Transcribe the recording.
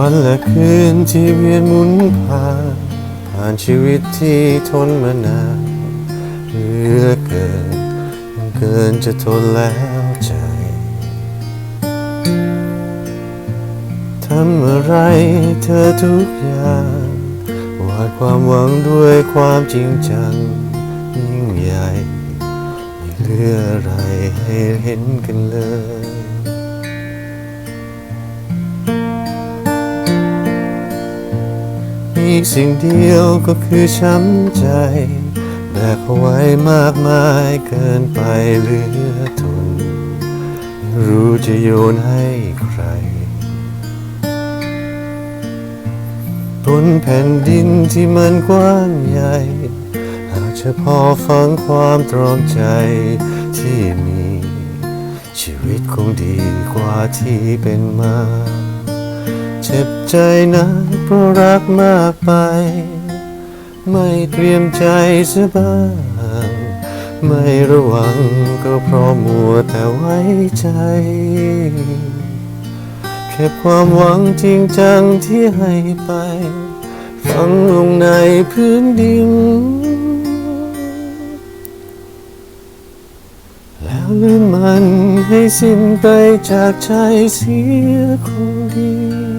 วันและคืนที่เวียนหมุนผ่าน ผ่านชีวิตที่ทนมานานเหลือเกินเกินจะทนแล้วใจทำอะไรเธอทุกอย่างวาดความหวังด้วยความจริงจัง ยิ่งใหญ่ไม่เหลืออะไรให้เห็นกันเลย สิ่งเดียวก็คือช้ำใจ แบกเอาไว้มากมายเกินไปเหลือทนรู้จะโยนให้ใครบนแผ่นดินที่มันกว้างใหญ่หากจะพอฟังความตรอมใจที่มี ชีวิตคงดีกว่าที่เป็นมา ใจนะเพราะรักมากไป ไม่เตรียมใจเสียบ้างไม่ระวังก็เพราะมัวแต่ไว้ใจเก็บความหวังจริงจังที่ให้ไป ฝังลงในพื้นดิน แล้วลืมมันให้สิ้นไปจากใจเสียคงดี